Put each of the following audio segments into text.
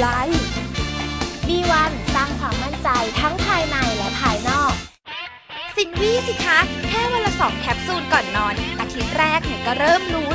ไลท์ B1 สร้างความมั่นใจทั้งภายในและภายนอก สินวี่สิคะ แค่วันละสองแคปซูลก่อนนอน อาทิตย์แรกเนี่ยก็เริ่มรู้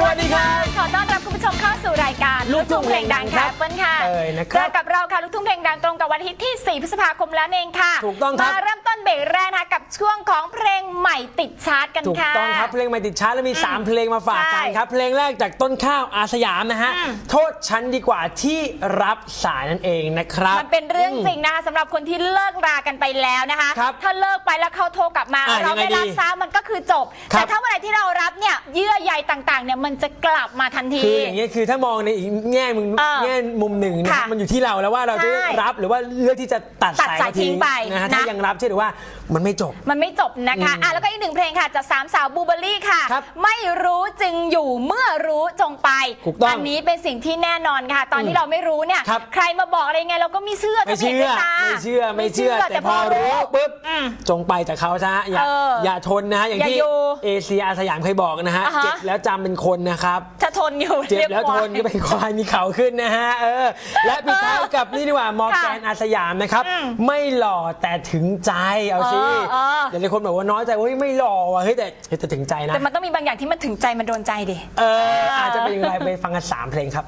สวัสดีครับขอต้อนรับคุณผู้ชมเข้าสู่รายการลูกทุ่งเพลงดังครับเปิ้ลค่ะเอ่ยนะครับเจอกับเราค่ะลูกทุ่งเพลงดังตรงกับวันอาทิตย์ที่ 4 พฤษภาคมแล้วเองค่ะถูกต้องครับมาเริ่มต้นเบรกแรกนะคะกับช่วงของเพลงใหม่ติดชาร์ตกันถูกค่ะต้องครับเพลงใหม่ติดชาร์ตแล้วมี 3 เพลงมาฝากกันใช่ครับเพลงแรกจากต้นข้าวอาสยามนะฮะอืมโทษฉันดีกว่าที่รับสายนั่นเองนะครับมันเป็นเรื่องจริงนะคะสำหรับคนที่เลิกรากันไปแล้วนะคะครับถ้าเลิกไปแล้วเขาโทรกลับมาอะเรายังไงไม่รับดีซ้ามันก็คือจบครับแต่ถ้าเมื่อไหร่ที่เรารับเนี่ยเยื่อใยต่างๆเนี่ยมันจะกลับมาทันที คืออย่างเงี้ยคือถ้ามองในอีกแง่มุมเออแง่มุมหนึ่งนะค่ะมันอยู่ที่เราแล้วว่าเราจะใช่รับหรือว่าเลือกที่จะตัดตัดสายสายทิ้งไปนะฮะนะ ถ้ายังรับเชื่อถือว่ามันไม่จบ มันไม่จบนะคะอืมอะแล้วก็อีกหนึ่งเพลงค่ะจากสามสาวบูเบอรี่ค่ะ ครับไม่รู้จึงอยู่เมื่อรู้จงไปถูกต้องนนี้เป็นสิ่งที่แน่นอนค่ะ ตอนที่เราไม่รู้เนี่ย ครับ ใครมาบอกอะไรไงเราก็ไม่เชื่อไม่จะเห็นเชื่อด้วยตาไม่เชื่อไม่เชื่อ แต่พอรู้ปุ๊บอืม จงไปจากเขาซะอย่าเอออย่อาทนนะฮะอย่างที่อย่าอยู่เอเชียอาสยามเคยบอกนะฮะอ่าฮะเจ็บแล้วจำเป็นคนนะครับจะทนอยู่เจ็บรียกแล้วทนก็าเป็นควายมีเขาขึ้นนะฮะเออและปิดท้ายกับนี่ดีกว่ามอร์แกนอาสยามนะครับอืมไม่หล่อแต่ถึงใจเอาสิเออเออเดี๋ยวหลายคนบอกว่าน้อยใจว่าเฮ้ยไม่หล่อว่ะเฮ้ยแต่เฮ้ยแต่ถึงใจนะแต่มันต้องมีบางอย่างที่มันถึงใจมันโดนใจดิเอออาจจะเป็นอย่างไรไปฟังกันสามเพลงครับ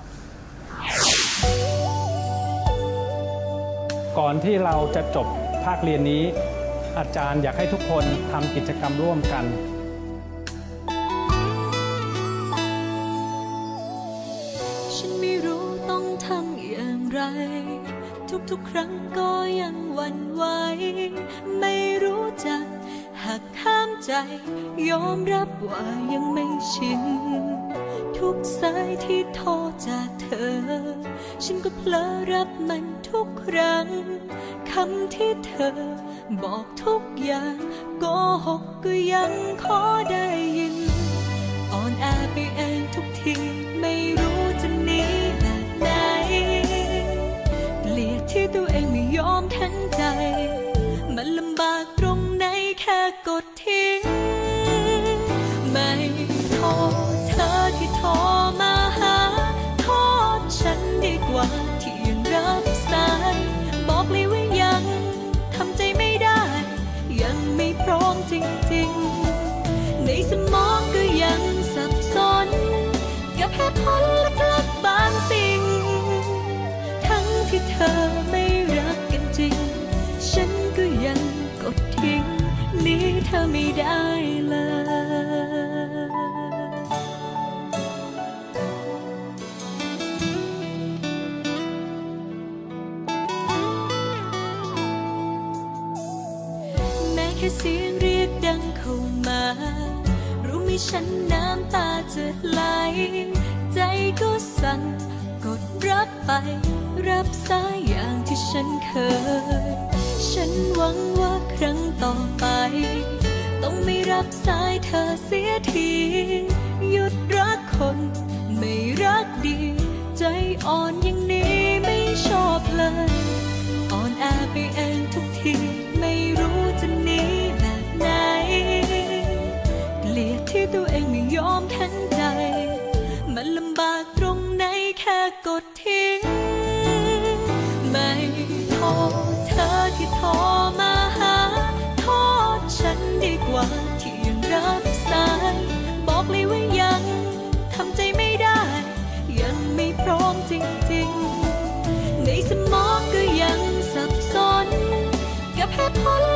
ก่อนที่เราจะจบภาคเรียนนี้ อาจารย์อยากให้ทุกคนทำกิจกรรมร่วมกัน ทุกครั้งก็ยังหวั่นไหวไม่รู้จักหักห้ามใจ ยอมรับว่ายังไม่ชิน ทุกสายที่โทรจากเธอ ฉันก็เพลอรับมันทุกครั้งคำที่เธอบอกทุกอย่างโกหกก็ยังขอได้ยิน อ่อนแอไปเองทุกทีไม่รู้ ตัวเองไม่ยอมทั้งใจ มันลำบากตรงไหนแค่กดทิ้ง ธอไม่ได้เลยแม้แค่เสียงเรียกดังเข้ามา รู้ไหมฉันน้ำตาจะไหล ใจก็สั่นกดรับไป รับสายอย่างที่ฉันเคย ฉันหวังว่าครั้งต่อไป ไม่รับสายเธอเสียทีหยุดรักคน ไม่รักดี ใจอ่อน กั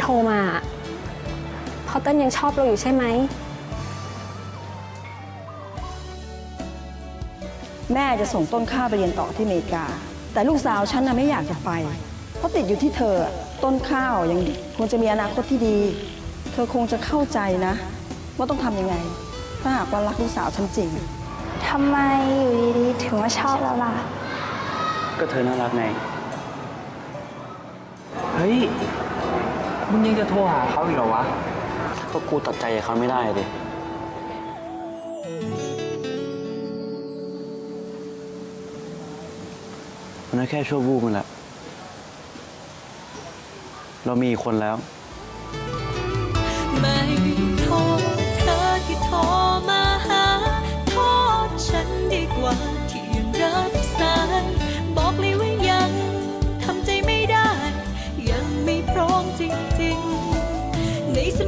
โทรมาเพราะเติ้ลยังชอบเราอยู่ใช่ไหม แม่จะส่งต้นข้าวไปเรียนต่อที่อเมริกา แต่ลูกสาวฉันน่ะไม่อยากจะไป เพราะติดอยู่ที่เธออะต้นข้าวยังเด็กควรจะมีอนาคตที่ดี เธอคงจะเข้าใจนะ ว่าต้องทำยังไง ถ้าหากว่ารักลูกสาวฉันจริงทำไมอยู่ดีๆถึงว่าชอบเราล่ะ ก็เธอน่ารักไง เฮ้ย มึงยังจะโทรหาเขาอีกเหรอวะ ก็กูตัดใจกับเขาไม่ได้ดิ มันก็แค่ชั่ววูบมันแหละ เรามีคนแล้ว ๆ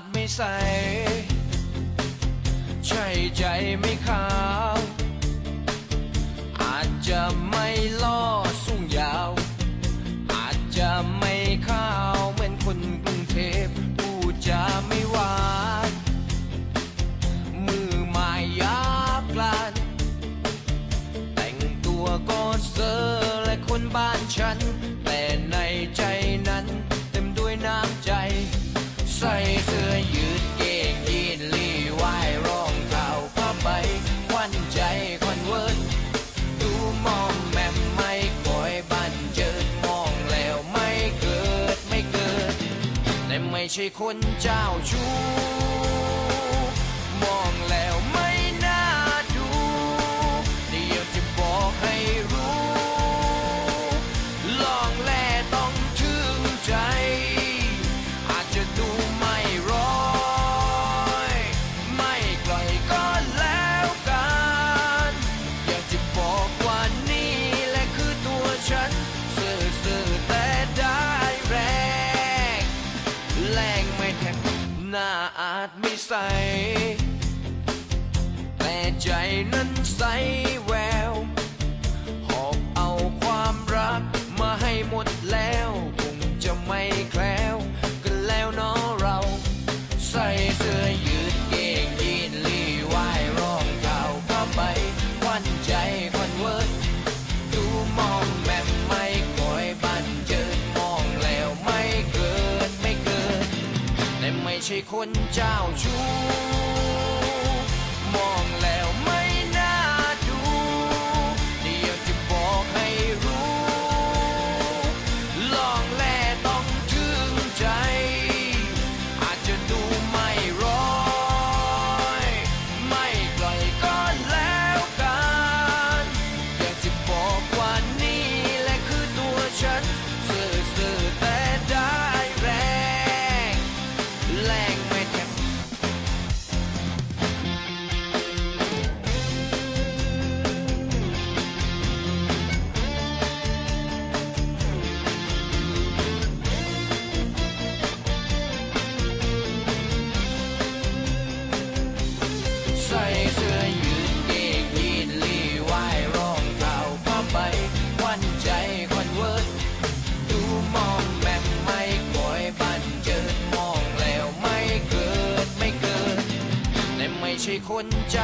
ดไม่ใส ใช่ใจไม่ขาว อาจจะไม่ล่อสูงยาว อาจจะไม่ข้าวเหมือนคนกรุงเทพพูดจะไม่หวานมือไมายากลาน แต่งตัวก็เซอร์และคนบ้านฉันแใช่คนเจ้าชู้มองแล้ว ใส แต่ใจนั้นใส 昏照เคนเ